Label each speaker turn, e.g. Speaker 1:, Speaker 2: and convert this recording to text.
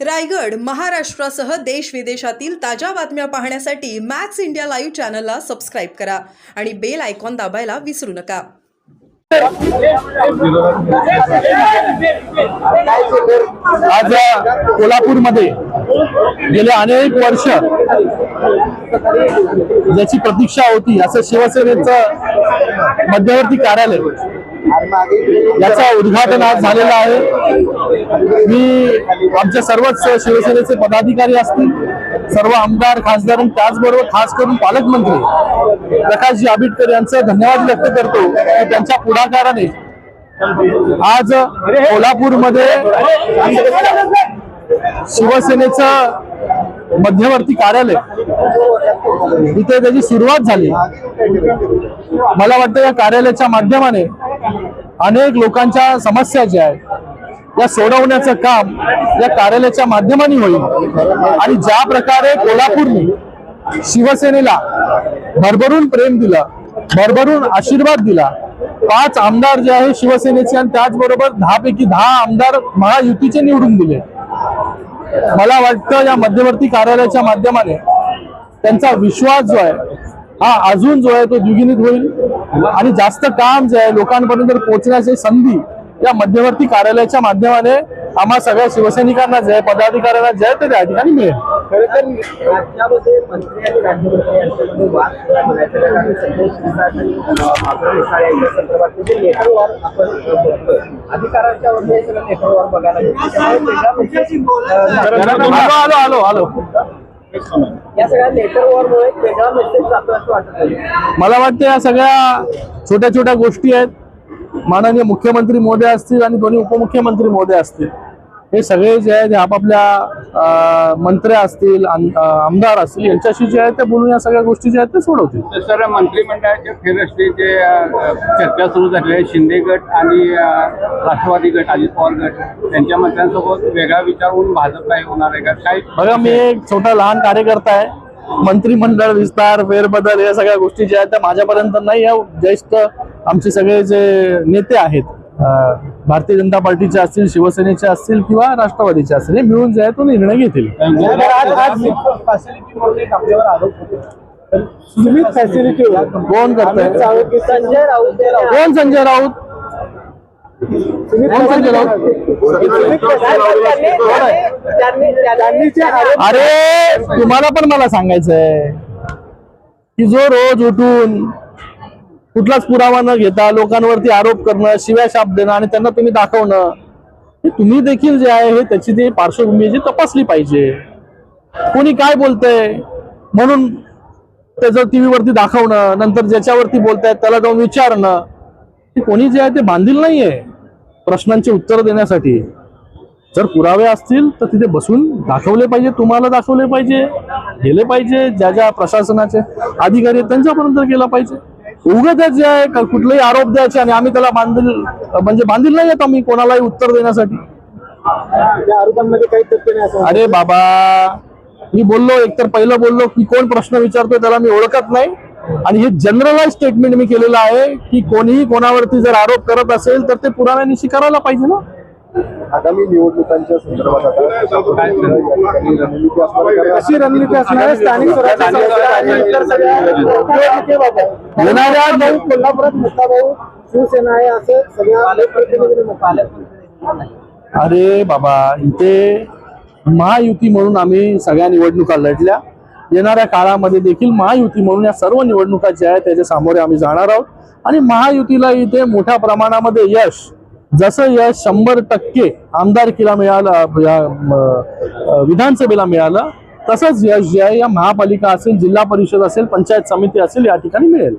Speaker 1: रायगड महाराष्ट्रासह देश विदेशातील ताज्या बातम्या पाहण्यासाठी मॅक्स इंडिया लाईव्ह चॅनलला सबस्क्राईब करा आणि बेल आयकॉन दाबायला विसरू नका.
Speaker 2: आज कोल्हापूरमध्ये गेले अनेक वर्ष ज्याची प्रतीक्षा होती असं शिवसेनेचं मध्यवर्ती कार्यालय याचा उद्घाटन आज झालेलं आहे. मी आमच्या सर्वच शिवसेनेचे पदाधिकारी असतील सर्व आमदार खासदार आणि त्याचबरोबर खास करून पालकमंत्री प्रकाशजी आंबेडकर यांचं धन्यवाद व्यक्त करतो की त्यांच्या पुढाकाराने आज कोल्हापूरमध्ये शिवसेनेचं मध्यवर्ती कार्यालय इथे त्याची सुरुवात झाली. मला वाटतं या कार्यालयाच्या माध्यमाने अनेक लोकांच्या समस्या ज्या आहेत या सोडवण्याचं काम या कार्यालयाच्या माध्यमाने होईल. आणि ज्या प्रकारे कोल्हापूरने शिवसेनेला भरभरून प्रेम दिलं भरभरून आशीर्वाद दिला पाच आमदार जे आहे शिवसेनेचे आणि त्याचबरोबर दहा पैकी दहा आमदार महायुतीचे निवडून दिले. मला वाटतं या मध्यवर्ती कार्यालयाच्या माध्यमाने त्यांचा विश्वास जो आहे हा अजून जो आहे तो द्विगुणित होईल. आणि जास्त काम जे आहे लोकांपर्यंत पोहोचण्याची संधी या मध्यवर्ती कार्यालयाच्या माध्यमाने आम्हा सगळ्या शिवसैनिकांना जे आहे पदाधिकाऱ्यांना जे आहे ते त्या ठिकाणी मिळेल.
Speaker 3: खरं तर राज्यामध्ये मंत्री हे
Speaker 2: आलो आलो आलो.
Speaker 3: या सगळ्या लेटर वॉरमुळे एक वेगळा मेसेज जातो असं वाटत
Speaker 2: मला वाटतं या सगळ्या छोट्या छोट्या गोष्टी आहेत. माननीय मुख्यमंत्री मोदी असतील आणि दोन्ही उपमुख्यमंत्री मोदी असतील. हे सगळे जे आहेत हे आपापल्या अं, मंत्री असतील आमदार असतील यांच्याशी जे आहे ते बोलून या सगळ्या गोष्टी ज्या आहेत ते सोडवतील.
Speaker 4: सर मंत्रिमंडळाच्या फेररचनेचे अ, चर्चा सुरू झाली आहे शिंदे गट आणि राष्ट्रवादी गट अजित पवार गट यांच्या मंत्र्यांसोबत वेगळा विचार होऊन भाजप काय होणार आहे का? काय
Speaker 2: बघा मी एक छोटा लहान कार्यकर्ता आहे. मंत्रिमंडळ विस्तार फेरबदल या सगळ्या गोष्टी ज्या आहेत त्या माझ्यापर्यंत नाही आहे ज्येष्ठ आमचे सगळे जे नेते आहेत भारतीय जनता पार्टीचे असतील शिवसेनेचे असतील किंवा राष्ट्रवादीचे असतील हे मिळून जे आहे तो निर्णय घेतील.
Speaker 3: आज आज फॅसिलिटी म्हणून एक आपल्यावर आरोप होतो. सुमित फॅसिलिटी
Speaker 2: कोण करतंय?
Speaker 3: संजय राऊत हे राऊत.
Speaker 2: कोण संजय राऊत? कोण संजय राऊत? अरे तुम्हाला पण मला सांगायचंय की जो रोज उठून कुठलाच पुरावा न घेता लोकांवरती आरोप करणं शिव्या शाप देणं आणि त्यांना तुम्ही दाखवणं हे तुम्ही देखील जे आहे हे त्याची ती पार्श्वभूमी जी तपासली पाहिजे. कोणी काय बोलतंय? म्हणून त्याचं टीव्हीवरती दाखवणं नंतर ज्याच्यावरती बोलतायत त्याला जाऊन विचारणं हे कोणी जे आहे ते बांधील नाहीये प्रश्नांची उत्तर देण्यासाठी. जर पुरावे असतील तर तिथे बसून दाखवले पाहिजे तुम्हाला दाखवले पाहिजे गेले पाहिजे ज्या ज्या प्रशासनाचे अधिकारी आहेत त्यांच्यापर्यंत गेला पाहिजे. उगत जे आहे कुठलेही आरोप द्यायचे आणि आम्ही त्याला बांधील म्हणजे बांधील नाही आहेत आम्ही कोणालाही उत्तर देण्यासाठी.
Speaker 3: आरोपांमध्ये काही तथ्य नाही असं
Speaker 2: अरे बाबा मी बोललो एकतर पहिलं बोललो की कोण प्रश्न विचारतोय त्याला मी ओळखत नाही. आणि हे जनरलाइज स्टेटमेंट मी केलेलं आहे की कोणीही कोणावरती जर आरोप करत असेल तर ते पुराव्यानिशी करायला पाहिजे ना?
Speaker 5: आगामी निवडणुकांच्या संदर्भात आता
Speaker 3: अशी रणनीती असणार आहे स्थानिक स्वराज्य कोल्हापुरात शिवसेना आहे असं सगळ्या.
Speaker 2: अरे बाबा इथे महायुती म्हणून आम्ही सगळ्या निवडणुका लढल्या. येणाऱ्या काळामध्ये देखील महायुती म्हणून या सर्व निवडणुका ज्या आहेत त्याच्या सामोरे आम्ही जाणार आहोत. आणि महायुतीला इथे मोठ्या प्रमाणामध्ये यश जसं यश शंभर टक्के आमदारकीला मिळालं या विधानसभेला मिळालं तसंच यश ज्या या महापालिका असेल जिल्हा परिषद असेल पंचायत समिती असेल या ठिकाणी मिळेल.